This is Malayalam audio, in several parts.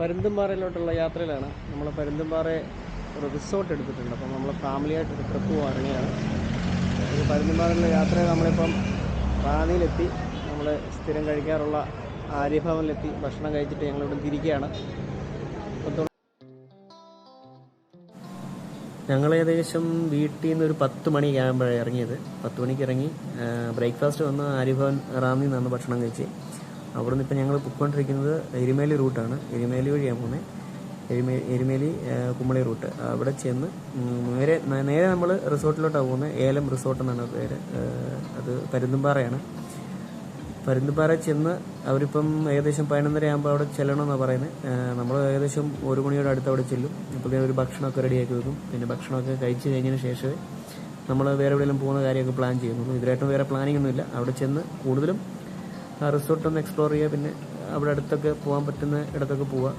പരുന്തുംപാറയിലോട്ടുള്ള യാത്രയിലാണ് നമ്മൾ പരുന്തുംപാറ റിസോർട്ട് എടുത്തിട്ടുണ്ട്. അപ്പം നമ്മൾ ഫാമിലിയായിട്ട് ഒരു ട്രിപ്പ് ഒരു പരുന്തുംപാറയിലുള്ള യാത്ര നമ്മളിപ്പം റാന്നിയിലെത്തി നമ്മൾ സ്ഥിരം കഴിക്കാറുള്ള ആര്യഭവനിലെത്തി. ഭക്ഷണം കഴിച്ചിട്ട് ഞങ്ങളിവിടെ തിരിക്കുകയാണ്. ഞങ്ങൾ ഏകദേശം വീട്ടിൽ നിന്ന് ഒരു പത്ത് മണി ആകുമ്പോഴാണ് ഇറങ്ങിയത്. പത്ത് മണിക്ക് ഇറങ്ങി ബ്രേക്ക്ഫാസ്റ്റ് വന്ന് ആര്യഭവൻ റാന്നിന്നാണ് ഭക്ഷണം കഴിച്ച് അവിടെ നിന്ന് ഇപ്പം ഞങ്ങൾ പൊയ്ക്കൊണ്ടിരിക്കുന്നത് എരുമേലി റൂട്ടാണ്. എരുമേലി വഴിയാണ് പോകുന്നത് എരുമേ എരുമേലി കുമ്മളി റൂട്ട്. അവിടെ ചെന്ന് നേരെ നേരെ നമ്മൾ റിസോർട്ടിലോട്ടാണ് പോകുന്നത് ഏലം റിസോർട്ട് എന്നാണ് പേര്. അത് പരുന്തുംപാറയാണ്. പരുന്തുംപാറ ചെന്ന് അവരിപ്പം ഏകദേശം പതിനൊന്നര ആകുമ്പോൾ അവിടെ ചെല്ലണമെന്നാണ് പറയുന്നത് നമ്മൾ ഏകദേശം ഒരു മണിയോട് അടുത്ത് അവിടെ ചെല്ലും. അപ്പോൾ ഒരു ഭക്ഷണമൊക്കെ റെഡിയാക്കി വെക്കും. പിന്നെ ഭക്ഷണമൊക്കെ കഴിച്ച് കഴിഞ്ഞതിന് ശേഷമേ നമ്മൾ വേറെ എവിടെയെങ്കിലും പോകുന്ന കാര്യമൊക്കെ പ്ലാൻ ചെയ്യുന്നുള്ളൂ. ഇതിലായിട്ടും വേറെ പ്ലാനിംഗ് ഒന്നുമില്ല അവിടെ ചെന്ന് കൂടുതലും റിസോർട്ട് ഒന്ന് എക്സ്പ്ലോർ ചെയ്യുക. പിന്നെ അവിടെ അടുത്തൊക്കെ പോകാൻ പറ്റുന്ന ഇടത്തൊക്കെ പോവുക.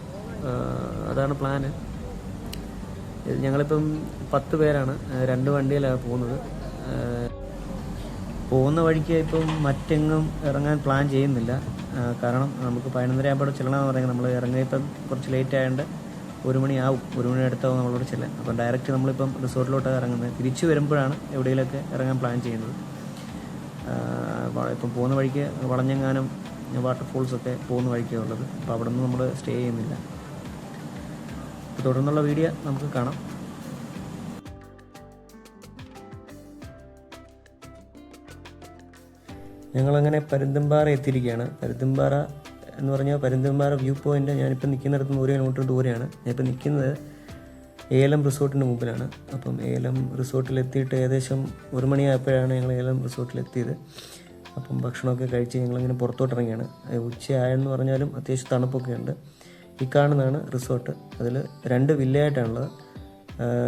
അതാണ് പ്ലാന് ഞങ്ങളിപ്പം പത്ത് പേരാണ്. രണ്ട് വണ്ടിയിലാണ് പോകുന്നത്. പോകുന്ന വഴിക്ക് ഇപ്പം മറ്റെങ്ങും ഇറങ്ങാൻ പ്ലാൻ ചെയ്യുന്നില്ല. കാരണം നമുക്ക് പതിനൊന്നര ആകുമ്പോൾ ചെല്ലണമെന്ന് പറയുന്നത് നമ്മൾ ഇറങ്ങി ഇപ്പം കുറച്ച് ലേറ്റ് ആയതുകൊണ്ട് ഒരു മണിയാവും ഒരു മണി അടുത്താവും നമ്മളോട് ചെല്ലാൻ. അപ്പം ഡയറക്റ്റ് നമ്മളിപ്പം റിസോർട്ടിലോട്ട് ഇറങ്ങുന്നത്. തിരിച്ചു വരുമ്പോഴാണ് എവിടെയെങ്കിലൊക്കെ ഇറങ്ങാൻ പ്ലാൻ ചെയ്യുന്നത്. ഇപ്പം പോകുന്ന വഴിക്ക് വളഞ്ഞെങ്ങാനും വാട്ടർഫോൾസൊക്കെ പോകുന്ന വഴിക്കാണ് ഉള്ളത്. അപ്പോൾ അവിടെ നിന്ന് നമ്മൾ സ്റ്റേ ചെയ്യുന്നില്ല. അപ്പോൾ തുടർന്നുള്ള വീഡിയോ നമുക്ക് കാണാം. ഞങ്ങളങ്ങനെ പരുന്തുംപാറ എത്തിയിരിക്കുകയാണ്. പരുന്തുംപാറ എന്ന് പറഞ്ഞാൽ പരുന്തുംപാറ വ്യൂ പോയിന്റ് ഞാനിപ്പോൾ നിൽക്കുന്നിടത്ത് നിന്ന് ഒരു കിലോമീറ്റർ ദൂരെയാണ്. ഞാനിപ്പോൾ നിൽക്കുന്നത് ഏലം റിസോർട്ടിന്റെ മുമ്പിലാണ്. അപ്പം ഏലം റിസോർട്ടിൽ എത്തിയിട്ട് ഏകദേശം ഒരു മണിയായപ്പോഴാണ് ഞങ്ങൾ ഏലം റിസോർട്ടിൽ എത്തിയത് അപ്പം ഭക്ഷണമൊക്കെ കഴിച്ച് ഞങ്ങളിങ്ങനെ പുറത്തോട്ട് ഇറങ്ങിയാണ് ഉച്ചയായെന്ന് പറഞ്ഞാലും അത്യാവശ്യം തണുപ്പൊക്കെ ഉണ്ട്. ഈ കാണുന്നതാണ് റിസോർട്ട്. അതിൽ രണ്ട് വില്ലയായിട്ടാണുള്ളത്.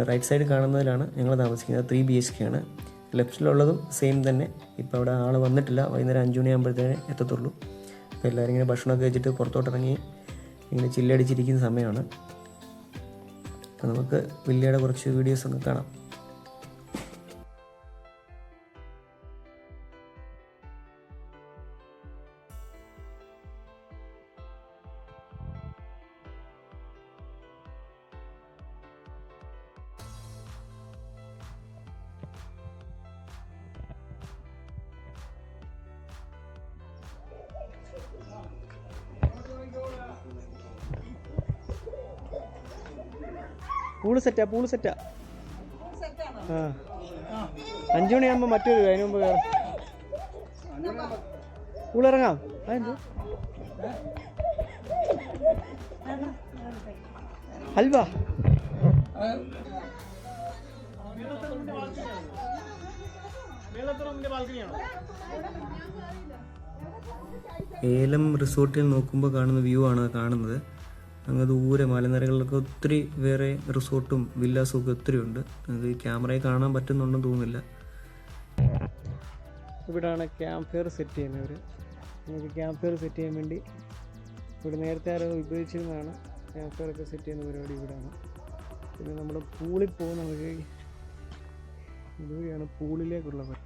റൈറ്റ് സൈഡ് കാണുന്നതിലാണ് ഞങ്ങൾ താമസിക്കുന്നത്. ത്രീ ബി എച്ച് കെ ആണ്. ലെഫ്റ്റിലുള്ളതും സെയിം തന്നെ. ഇപ്പോൾ അവിടെ ആൾ വന്നിട്ടില്ല. വൈകുന്നേരം അഞ്ച് മണിയാകുമ്പോഴത്തേനെ എത്തത്തുള്ളൂ. അപ്പോൾ എല്ലാവരും ഇങ്ങനെ ഭക്ഷണമൊക്കെ പുറത്തോട്ട് ഇറങ്ങി ഇങ്ങനെ ചില്ലടിച്ചിരിക്കുന്ന സമയമാണ്. നമുക്ക് വില്ലയുടെ കുറച്ച് വീഡിയോസ് ഒന്ന് കാണാം. പൂൾ സെറ്റാ പൂൾ സെറ്റാ ആ. അഞ്ചു മണിയാകുമ്പോൾ മറ്റൊരു അതിന് മുമ്പ് കയറാം പൂളിറങ്ങാം അതെന്ത് ഹൽവ ഏലം റിസോർട്ടിൽ നോക്കുമ്പോൾ കാണുന്ന വ്യൂ ആണ് കാണുന്നത്. അങ്ങ് ദൂരെ മലനിരകളിലൊക്കെ ഒത്തിരി വേറെ റിസോർട്ടും വില്ലാസും ഒക്കെ ഒത്തിരി ഉണ്ട്. അത് ക്യാമറയിൽ കാണാൻ പറ്റുന്നുണ്ടെന്ന് തോന്നുന്നില്ല. ഇവിടാണ് ക്യാമ്പ് ഫെയർ സെറ്റ് ചെയ്യുന്നവർ നമുക്ക് ക്യാമ്പ് ഫെയർ സെറ്റ് ചെയ്യാൻ വേണ്ടി ഇവിടെ നേരത്തെ ആരോ ഉപയോഗിച്ചിരുന്നതാണ്. ക്യാമ്പ് ഫെയർ ഒക്കെ സെറ്റ് ചെയ്യുന്ന പരിപാടി ഇവിടെയാണ് പിന്നെ നമ്മുടെ പൂളിൽ പോകുന്ന വഴി ഇതുവഴിയാണ് പൂളിലേക്കുള്ള വഴി.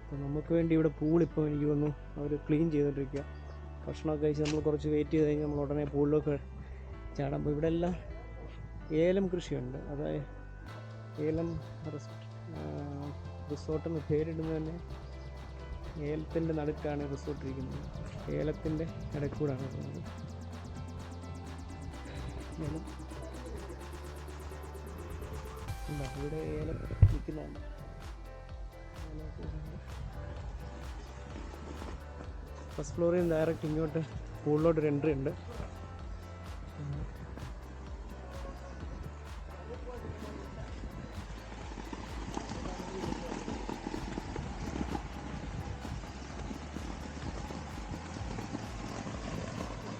അപ്പോൾ നമുക്ക് വേണ്ടി ഇവിടെ പൂളിപ്പോൾ എനിക്ക് വന്നു അവർ ക്ലീൻ ചെയ്തുകൊണ്ടിരിക്കുക ഭക്ഷണമൊക്കെ കഴിച്ച് നമ്മൾ കുറച്ച് വെയിറ്റ് ചെയ്ത് കഴിഞ്ഞാൽ നമ്മൾ ഉടനെ പൂളിലൊക്കെ ചാടാൻ പോയി. ഇവിടെ എല്ലാം ഏലം കൃഷിയുണ്ട്. അതായത് ഏലം റിസോർട്ട് എന്ന് പേരിടുന്നത് തന്നെ ഏലത്തിന്റെ നടുക്കാണ് റിസോർട്ട് ഇരിക്കുന്നത്. ഏലത്തിന്റെ ഉണ്ടോ? ഇവിടെ ഏലം നിൽക്കുന്നതാണ് ഫസ്റ്റ് ഫ്ലോറിൽ നിന്ന് ഡയറക്റ്റ് ഇങ്ങോട്ട് പൂളിലോട്ട് ഒരു എൻട്രി ഉണ്ട്.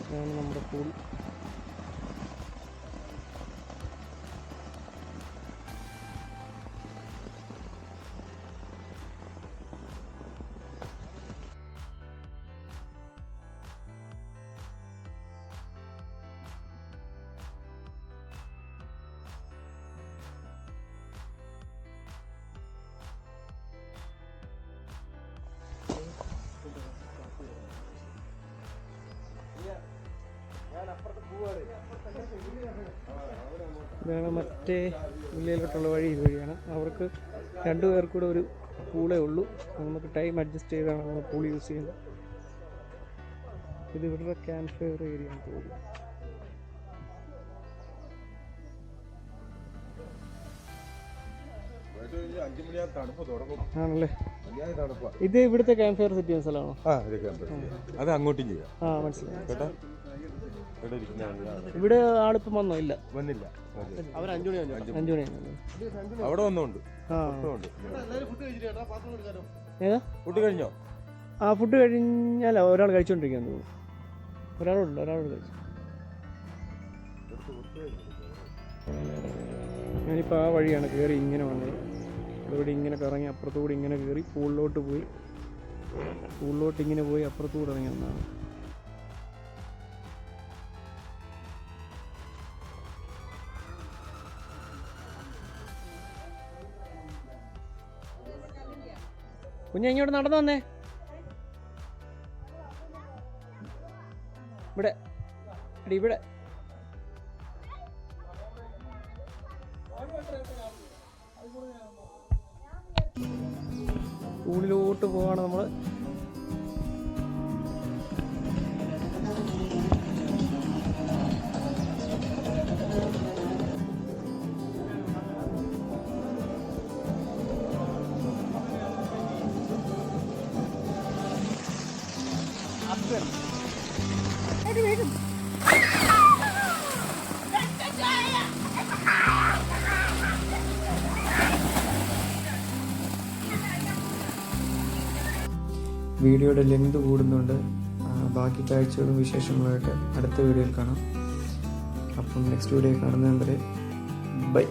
ഇതാണ് നമ്മുടെ പൂൾ ഇതാണ് മറ്റേ ഉള്ളിലോട്ടുള്ള വഴി ഇത് വഴിയാണ്. അവർക്ക് രണ്ടു പേർക്കൂടെ ഒരു പൂളേ ഉള്ളൂ. നമുക്ക് ടൈം അഡ്ജസ്റ്റ് ചെയ്താണ് നമ്മൾ പൂൾ യൂസ് ചെയ്യുന്നത്. ഇത് ഇവരുടെ ക്യാമ്പ് ഫയർ ഏരിയ ആണ് തുടങ്ങും ആണല്ലേ? ഇത് ഇവിടുത്തെ ക്യാമ്പ് ഫയർ സെറ്റ് ചെയ്യുന്ന സ്ഥലമാണോ? അത് അങ്ങോട്ടും ചെയ്യാം. ആ മനസ്സിലായി. ഇവിടെ ആളിപ്പം വന്നോ? ഇല്ല. വന്നില്ല. അവർ അഞ്ചു മണി അഞ്ചു മണി അവിടെ വന്നുണ്ട്. ഏതാ? ഫുഡ് കഴിഞ്ഞോ? ആ ഫുഡ് കഴിഞ്ഞല്ല ഒരാൾ കഴിച്ചുകൊണ്ടിരിക്കുകയെന്ന് തോന്നുന്നു ഒരാളുണ്ട് ഒരാളോട് കഴിച്ചു. ഞാനിപ്പോൾ ആ വഴിയാണ് കയറി ഇങ്ങനെ വന്നത്. അതുകൂടി ഇങ്ങനെ കറങ്ങി അപ്പുറത്തുകൂടി ഇങ്ങനെ കയറി പൂളിലോട്ട് പോയി. പൂളിലോട്ട് ഇങ്ങനെ പോയി അപ്പുറത്തുകൂടെ ഇറങ്ങി വന്നതാണ്. കുഞ്ഞെ ഇങ്ങോട്ട് നടന്നു വന്നേ. ഇവിടെ. ഇവിടെ. സ്കൂളിലോട്ട് പോവാണ് നമ്മൾ വീഡിയോയുടെ ലെങ്ത് കൂടുന്നുണ്ട്. ബാക്കി കാഴ്ചകളും വിശേഷങ്ങളുമായിട്ട് അടുത്ത വീഡിയോയിൽ കാണാം. അപ്പം നെക്സ്റ്റ് വീഡിയോ കാണുന്നതുവരെ ബൈ